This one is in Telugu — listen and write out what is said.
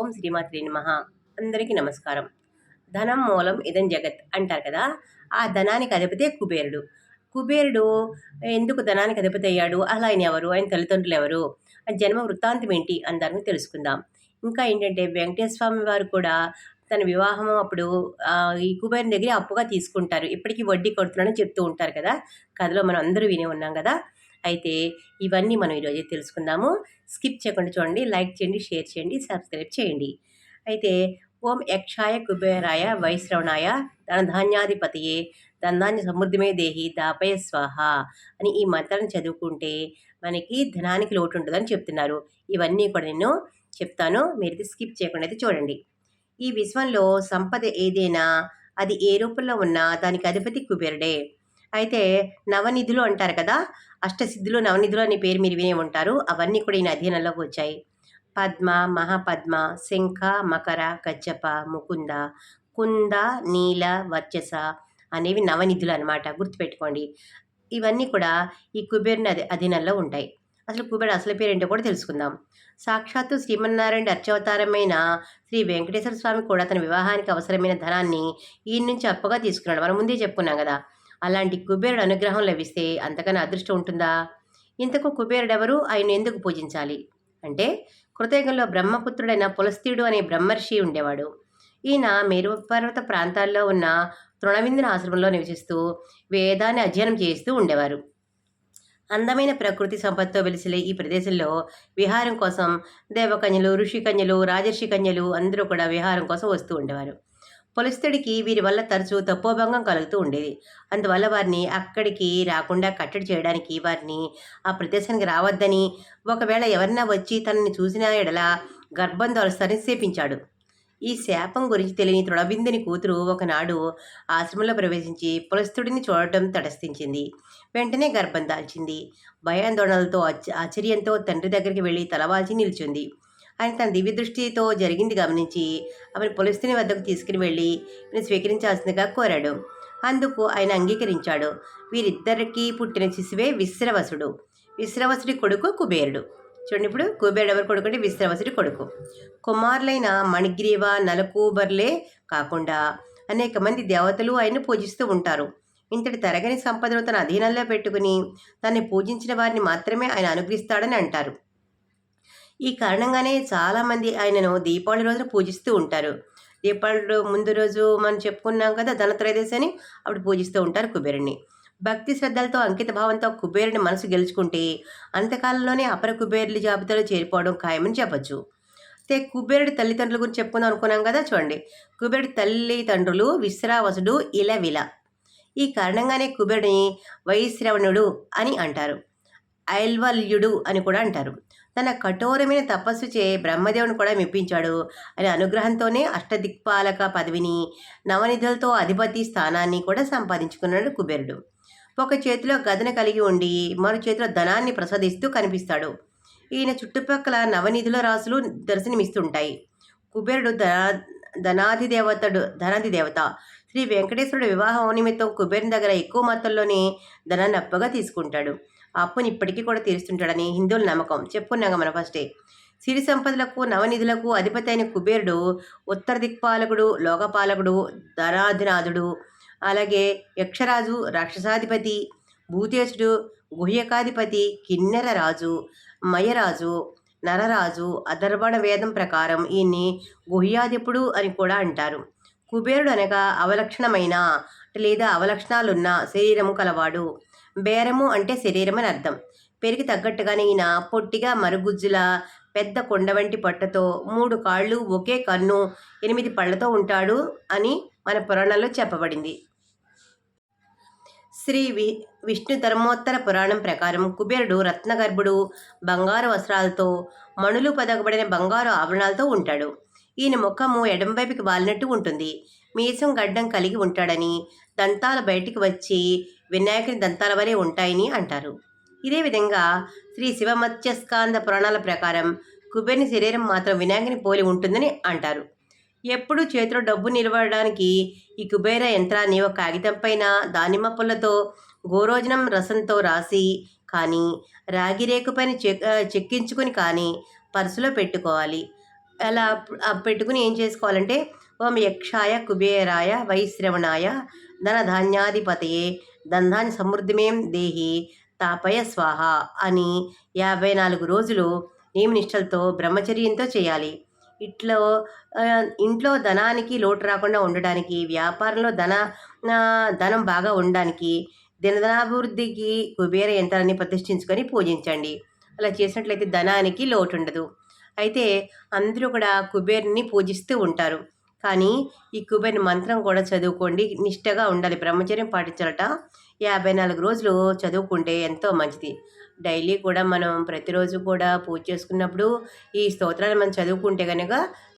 ఓం శ్రీమాత్రి నమ. అందరికీ నమస్కారం. ధనం మూలం ఇదం జగత్ అంటారు కదా ఆ ధనానికి అధిపతే కుబేరుడు. కుబేరుడు ఎందుకు ధనానికి అధిపతి అయ్యాడు? అలా ఆయన ఎవరు? ఆయన తల్లిదండ్రులు ఎవరు? జన్మ వృత్తాంతం ఏంటి అందరిని తెలుసుకుందాం. ఇంకా ఏంటంటే వెంకటేశ్వర స్వామి వారు కూడా తన వివాహం అప్పుడు ఈ కుబేరుని దగ్గర అప్పుగా తీసుకుంటారు. ఇప్పటికీ వడ్డీ కొడుతున్నాడని చెప్తూ ఉంటారు కదా. కథలో మనం అందరూ వినే ఉన్నాం కదా. అయితే ఇవన్నీ మనం ఈరోజు తెలుసుకుందాము. స్కిప్ చేయకుండా చూడండి లైక్ చేయండి షేర్ చేయండి సబ్స్క్రైబ్ చేయండి. అయితే ఓం యక్షాయ కుబేరాయ వైశ్రవణాయ ధనధాన్యాధిపతియే ధనాన్ని సమృద్ధిమే దేహి దాపయ స్వాహ అని ఈ మంత్రాన్ని చదువుకుంటే మనకి ధనానికి లోటు ఉంటుందని చెప్తున్నారు. ఇవన్నీ కూడా నేను చెప్తాను. మీరు ఇది స్కిప్ చేయకుండా అయితే చూడండి. ఈ విశ్వంలో సంపద ఏదైనా అది ఏ రూపంలో ఉన్నా దానికి అధిపతి కుబేరుడే. అయితే నవనిధులు అంటారు కదా అష్టసిద్ధులు నవనిధులు అనే పేరు మీరు వినే ఉంటారు. అవన్నీ కూడా ఈయన అధీనంలోకి వచ్చాయి. పద్మ మహాపద్మ శంఖ మకర కచ్చప ముకుంద కుంద నీల వర్చస అనేవి నవనిధులు అనమాట గుర్తుపెట్టుకోండి. ఇవన్నీ కూడా ఈ కుబేరుని అధి అధీనంలో ఉంటాయి. అసలు కుబేరుడు అసలు పేరేంటో కూడా తెలుసుకుందాం. సాక్షాత్తు శ్రీమన్నారాయణ అర్చవతారమైన శ్రీ వెంకటేశ్వర స్వామి కూడా తన వివాహానికి అవసరమైన ధనాన్ని ఈయన నుంచి అప్పుగా తీసుకున్నాడు. మనం ముందే చెప్పుకున్నాం కదా. అలాంటి కుబేరుడు అనుగ్రహం లభిస్తే అంతకన్నా అదృష్టం ఉంటుందా? ఇంతకు కుబేరుడు ఎవరు ఆయన ఎందుకు పూజించాలి? అంటే కృతయుగంలో బ్రహ్మపుత్రుడైన పులస్తీయుడు అనే బ్రహ్మర్షి ఉండేవాడు. ఈయన మేరు పర్వత ప్రాంతాల్లో ఉన్న తృణవిందున ఆశ్రమంలో నివసిస్తూ వేదాన్ని అధ్యయనం చేస్తూ ఉండేవారు. అందమైన ప్రకృతి సంపదతో వెలిసిలే ఈ ప్రదేశంలో విహారం కోసం దేవకన్యలు ఋషికన్యలు రాజర్షి కన్యలు అందరూ కూడా విహారం కోసం వస్తూ ఉండేవారు. పులస్తుడికి వీరి వల్ల తరచూ తప్పోభంగం కలుగుతూ ఉండేది. అందువల్ల వారిని అక్కడికి రాకుండా కట్టడి చేయడానికి వారిని ఆ ప్రదేశానికి రావద్దని ఒకవేళ ఎవరన్నా వచ్చి తనని చూసిన ఎడల గర్భం దొలస్తారని శేపించాడు. ఈ శాపం గురించి తెలియని తృణబిందుని కూతురు ఒకనాడు ఆశ్రమంలో ప్రవేశించి పులస్తుడిని చూడటం తటస్థించింది. వెంటనే గర్భం దాల్చింది. భయాందోళనలతో ఆశ్చర్యంతో తండ్రి దగ్గరికి వెళ్ళి తలవాల్చి నిల్చుంది. ఆయన తన దివ్య దృష్టితో జరిగింది గమనించి ఆమెను పులస్తుని వద్దకు తీసుకుని వెళ్ళి ఈయన స్వీకరించాల్సిందిగా కోరాడు. అందుకు ఆయన అంగీకరించాడు. వీరిద్దరికీ పుట్టిన శిశువే విశ్రవసుడు. విశ్రవసుడి కొడుకు కుబేరుడు. చూడండి ఇప్పుడు కుబేరుడు ఎవరు కొడుకు అంటే విశ్రవసుడి కొడుకు. కుమారులైన మణిగ్రీవ నలకూబర్లే కాకుండా అనేక మంది దేవతలు ఆయన్ను పూజిస్తూ ఉంటారు. ఇంతటి తరగని సంపదను తన అధీనంలో పెట్టుకుని తనని పూజించిన వారిని మాత్రమే ఆయన అనుగ్రహిస్తాడని అంటారు. ఈ కారణంగానే చాలామంది ఆయనను దీపావళి రోజున పూజిస్తూ ఉంటారు. దీపావళి ముందు రోజు మనం చెప్పుకున్నాం కదా ధనత్రయోదశి అని అప్పుడు పూజిస్తూ ఉంటారు కుబేరుణ్ణి. భక్తి శ్రద్ధలతో అంకిత భావంతో కుబేరుని మనసు గెలుచుకుంటే అంతకాలంలోనే అపర కుబేరుల జాబితాలో చేరిపోవడం ఖాయమని చెప్పొచ్చు. అయితే కుబేరుడి తల్లిదండ్రుల గురించి చెప్పుకుందాం అనుకున్నాం కదా చూడండి. కుబేరుడి తల్లిదండ్రులు విశ్రావసుడు ఇలవిల. ఈ కారణంగానే కుబేరుడిని వైశ్రవణుడు అని అంటారు. ఐల్వల్యుడు అని కూడా అంటారు. తన కఠోరమైన తపస్సు చే బ్రహ్మదేవుని కూడా మెప్పించాడు. ఆయన అనుగ్రహంతోనే అష్టదిక్పాలక పదవిని నవనిధులతో అధిపతి స్థానాన్ని కూడా సంపాదించుకున్నాడు కుబేరుడు. ఒక చేతిలో గదన కలిగి ఉండి మరో చేతిలో ధనాన్ని ప్రసాదిస్తూ కనిపిస్తాడు. ఈయన చుట్టుపక్కల నవనిధుల రాసులు దర్శనమిస్తుంటాయి. కుబేరుడు ధన ధనాధి దేవతడు ధనాధి దేవత శ్రీ వెంకటేశ్వరుడు వివాహం నిమిత్తం కుబేరుని దగ్గర ఎక్కువ మొత్తంలోనే ధనాన్ని అప్పగా తీసుకుంటాడు. ఆ అప్పుని ఇప్పటికీ కూడా తీరుస్తుంటాడని హిందువుల నమ్మకం. చెప్పుకున్నాక మన ఫస్టే సిరి సంపదలకు నవనిధులకు అధిపతి అయిన కుబేరుడు ఉత్తర దిక్పాలకుడు లోకపాలకుడు ధనాధినాథుడు అలాగే యక్షరాజు రాక్షసాధిపతి భూతేశుడు గుహ్యకాధిపతి కిన్నెర రాజు మయరాజు నరరాజు అధర్వణ వేదం ప్రకారం ఈయన్ని గుహ్యాధిపుడు అని కూడా అంటారు. కుబేరుడు అనగా అవలక్షణమైన లేదా అవలక్షణాలున్న శరీరము కలవాడు. బేరము అంటే శరీరం అని అర్థం. పెరిగి తగ్గట్టుగానే ఈయన పొట్టిగా మరుగుజ్జుల పెద్ద కొండ వంటి పొట్టతో మూడు కాళ్ళు ఒకే కన్ను ఎనిమిది పళ్ళతో ఉంటాడు అని మన పురాణంలో చెప్పబడింది. శ్రీ వి విష్ణు ధర్మోత్తర పురాణం ప్రకారం కుబేరుడు రత్నగర్భుడు బంగారు వస్త్రాలతో మణులు పదకబడిన బంగారు ఆభరణాలతో ఉంటాడు. ఈయన ముఖము ఎడంవైపుకి వాలినట్టు ఉంటుంది. మీసం గడ్డం కలిగి ఉంటాడని దంతాలు బయటికి వచ్చి వినాయకుని దంతాల వలె ఉంటాయని అంటారు. ఇదే విధంగా శ్రీ శివమత్స్యస్కాంద పురాణాల ప్రకారం కుబేరుని శరీరం మాత్రం వినాయకుని పోలి ఉంటుందని అంటారు. ఎప్పుడూ చేతిలో డబ్బు నిలవడానికి ఈ కుబేర యంత్రాన్ని ఒక కాగితం పైన దానిమ్మ పుల్లతో గోరోజనం రసంతో రాసి కానీ రాగి రేకు పైన చెక్ చెక్కించుకొని కానీ పర్సులో పెట్టుకోవాలి. అలా పెట్టుకుని ఏం చేసుకోవాలంటే ఓం యక్షాయ కుబేరాయ వైశ్రవణాయ ధనధాన్యాధిపతయే దంధాన్ని సమృద్ధిమేం దేహి తాపయ స్వాహ అని యాభై నాలుగు రోజులు నియమనిష్టలతో బ్రహ్మచర్యంతో చేయాలి. ఇట్లో ఇంట్లో ధనానికి లోటు రాకుండా ఉండడానికి వ్యాపారంలో ధన ధనం బాగా ఉండడానికి దినధనాభివృద్ధికి కుబేర యంత్రాన్ని ప్రతిష్ఠించుకొని పూజించండి. అలా చేసినట్లయితే ధనానికి లోటు ఉండదు. అయితే అందరూ కూడా కుబేరుని పూజిస్తూ ఉంటారు. కానీ ఈ కుబేర్ మంత్రం కూడా చదువుకోండి నిష్టగా ఉండాలి. బ్రహ్మచర్యం పాటించాలట. యాభై నాలుగు రోజులు చదువుకుంటే ఎంతో మంచిది. డైలీ కూడా మనం ప్రతిరోజు కూడా పూజ చేసుకున్నప్పుడు ఈ స్తోత్రాలు మనం చదువుకుంటే కనుక